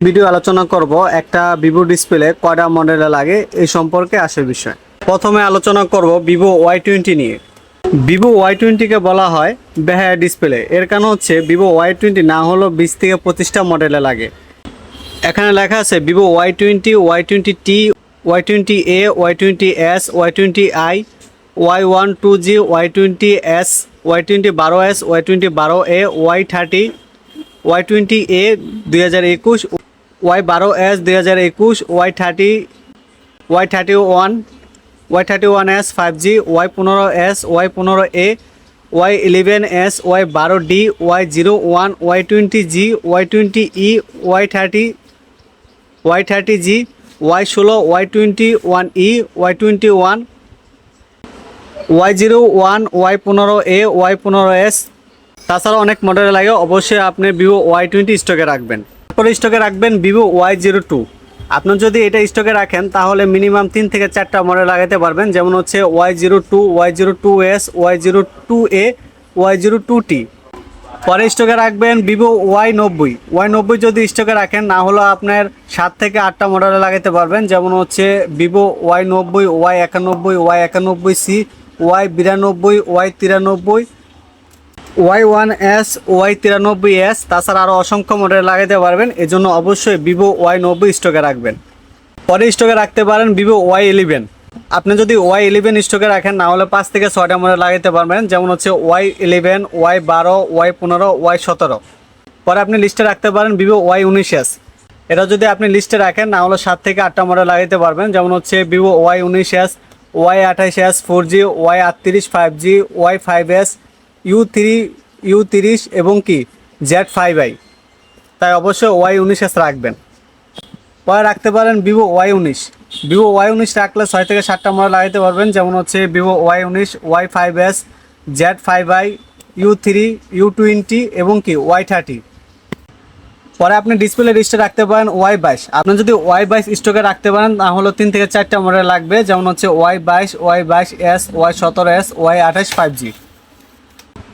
Video আলোচনা করব একটা ভিভো ডিসপ্লে কয়টা মডেলে লাগে এই সম্পর্কে আসে বিষয় প্রথমে আলোচনা করব ভিভো ওয়াই টোয়েন্টি নিয়ে ভিভো ওয়াই টোয়েন্টিকে বলা হয় বেহায়া ডিসপ্লে এর কারণ হচ্ছে ভিভো ওয়াই টোয়েন্টি না হলেও বিশ থেকে পঁচিশটা মডেলে লাগে এখানে লেখা আছে Vivo Y twenty Y twenty T Y twenty A Y twenty S Y twenty I Y one two G Y twenty S Y twenty বারো এস ওয়াই টোয়েন্টি বারো A Y thirty Y twenty A দুই হাজার একুশ Y বারো S দুই হাজার একুশ Y thirty Y thirty one Y thirty one S five G Y পনেরো এস ওয়াই পনেরো A Y eleven S Y বারো D Y zero one Y twenty G Y twenty E Y thirty Y thirty G Y ষোলো Y twenty one E Y twenty one Y zero one Y পনেরো A Y পনেরো S তাছাড়া অনেক model লাগে, অবশ্যই আপনি Vivo Y twenty স্টকে রাখবেন। তারপরে স্টকে রাখবেন ভিভো ওয়াই জিরো টু আপনার যদি এটা স্টকে রাখেন, তাহলে মিনিমাম তিন থেকে চারটা মডেল লাগাতে পারবেন। যেমন হচ্ছে Y zero two Y zero two S Y zero two A Y zero two T পরে স্টকে রাখবেন ভিভো ওয়াই নব্বই। ওয়াই নব্বই যদি স্টকে রাখেন, না হলে আপনার সাত থেকে আটটা মডেলে লাগাতে পারবেন। যেমন হচ্ছে ভিভো ওয়াই নব্বই ওয়াই একানব্বই ওয়াই একানব্বই সি ওয়াই বিরানব্বই ওয়াই তিরানব্বই ওয়াই ওয়ান এস, ওয়াই তিরানব্বই এস, তাছাড়া আরও অসংখ্য মডেল লাগাতে পারবেন। এজন্য অবশ্যই ভিভো ওয়াই নব্বই স্টকে রাখবেন। পরে স্টকে রাখতে পারেন ভিভো ওয়াই ইলেভেন। আপনি যদি ওয়াই ইলেভেন স্টকে রাখেন, না হলে পাঁচ থেকে ছয়টা মডেল লাগাতে পারবেন। যেমন হচ্ছে ওয়াই ইলেভেন, ওয়াই বারো, ওয়াই পনেরো, ওয়াই সতেরো। পরে আপনি লিস্টে রাখতে পারেন ভিভো ওয়াই উনিশ এস। এটা যদি আপনি লিস্টে রাখেন, না হলে সাত থেকে আটটা মডেল লাগাতে পারবেন। যেমন হচ্ছে ভিভো ওয়াই উনিশ এস, ওয়াই আঠাইশ এস, ফোর জি, ওয়াই আটত্রিশ, five G, Y five S U three, U তিরিশ এবং কি? Z five I. তাই অবশ্যই ওয়াই উনিশ এস রাখবেন। পরে রাখতে পারেন ভিভো ওয়াই উনিশ। ভিভো ওয়াই উনিশ রাখলে ছয় থেকে সাতটা মডেল লাগাতে পারবেন, যেমন হচ্ছে ভিভো ওয়াই উনিশ, Y five S, Z five I, U three, U twenty এবং কি? Y thirty. পরে আপনি ডিসপ্লে লিস্টে রাখতে পারেন ওয়াই বাইশ। আপনি যদি ওয়াই বাইশ স্টকে রাখতে পারেন, তাহলে তিন থেকে চারটা মডেল লাগবে, যেমন হচ্ছে ওয়াই বাইশ ওয়াই বাইশ এস, ওয়াই সতেরো এস, ওয়াই আঠাশ, ফাইভ জি।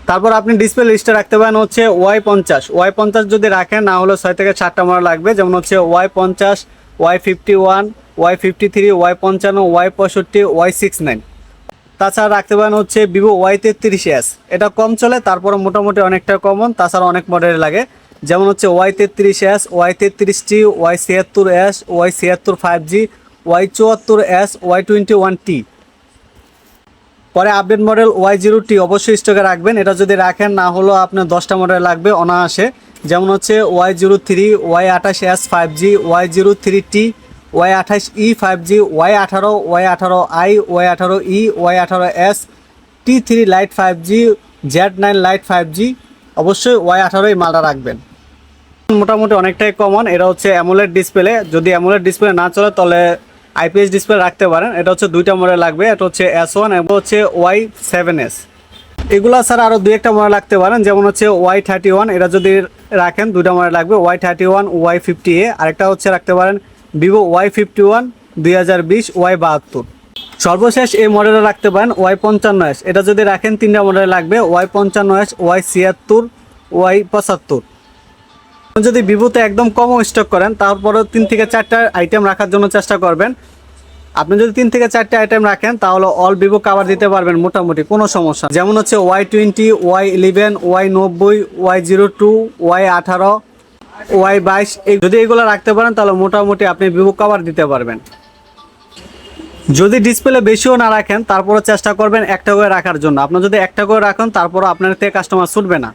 তারপর আপনি ডিসপ্লে লিস্টে রাখতে পারেন হচ্ছে ওয়াই পঞ্চাশ ওয়াই পঞ্চাশ যদি রাখেন, না হলে ছয় থেকে সাতটা মডেল লাগবে। যেমন হচ্ছে ওয়াই পঞ্চাশ Y fifty one Y fifty three Y পঞ্চান্ন ওয়াই পঁয়ষট্টি ওয়াই সিক্স নাইন তাছাড়া রাখতে পারেন হচ্ছে ভিভো ওয়াই তেত্রিশ এস এটা কম চলে তারপর মোটামুটি অনেকটা কমন তাছাড়া অনেক মডেল লাগে। যেমন হচ্ছে ওয়াই তেত্রিশ এস ওয়াই তেত্রিশ টি ওয়াই ছিয়াত্তর এস ওয়াই ছিয়াত্তর ফাইভ জি ওয়াই চুয়াত্তর S Y twenty one T পরে update model Y zero T অবশ্যই স্টকে রাখবেন। এটা যদি রাখেন, না হলেও আপনার দশটা মডেল লাগবে অনায়াসে। যেমন হচ্ছে ওয়াই জিরো থ্রি ওয়াই আঠাশ S five G Y zero three T Y আঠাশ ই ফাইভ জি ওয়াই আঠারো ওয়াই আঠারো আই ওয়াই আঠারো ই ওয়াই আঠারো S T three lite five G Z nine lite five G অবশ্যই Y আঠারো এই মালটা রাখবেন। মোটামুটি অনেকটাই কমন এটা হচ্ছে অ্যামোলেড ডিসপ্লে যদি অ্যামোলেড ডিসপ্লে না চলে, তাহলে আইপিএস ডিসপ্লে রাখতে পারেন। এটা হচ্ছে দুইটা মডেল লাগবে। এটা হচ্ছে এস ওয়ান এবং হচ্ছে ওয়াই সেভেন এস এগুলো ছাড়া আরও দু একটা মডেল রাখতে পারেন। যেমন হচ্ছে ওয়াই থার্টি ওয়ান এটা যদি রাখেন, দুইটা মডেল লাগবে। Y thirty one Y fifty A আরেকটা হচ্ছে রাখতে পারেন ভিভো ওয়াই ফিফটি ওয়ান দুই হাজার বিশ ওয়াই বাহাত্তর। সর্বশেষ এই মডেলে রাখতে পারেন ওয়াই পঞ্চান্ন এস এটা যদি রাখেন, তিনটা মডেল লাগবে। ওয়াই পঞ্চান্ন এস ওয়াই ছিয়াত্তর ওয়াই পঁচাত্তর। যদি ভিভোতে একদম কম স্টক করেন তারপরেও তিন থেকে চারটা আইটেম রাখার জন্য চেষ্টা করবেন। আপনি যদি তিন থেকে চারটে আইটেম রাখেন, তাহলে অল ভিভো কাভার দিতে পারবেন মোটামুটি, কোনো সমস্যা যেমন হচ্ছে Y twenty Y eleven Y নব্বই ওয়াই জিরো টু ওয়াই আঠারো ওয়াই বাইশ যদি এগুলো রাখতে পারেন, তাহলে মোটামুটি আপনি ভিভো কাভার দিতে পারবেন। যদি ডিসপ্লে বেশিও না রাখেন, তারপরে চেষ্টা করবেন একটা করে রাখার জন্য। আপনার যদি একটা করে রাখেন, তারপরও আপনার থেকে কাস্টমার ছুটবে না।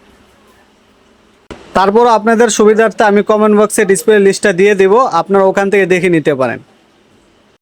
তারপরও আপনাদের সুবিধার্থে আমি কমেন্ট বক্সে ডিসপ্লে লিস্টটা দিয়ে দেবো। আপনারা ওখান থেকে দেখে নিতে পারেন।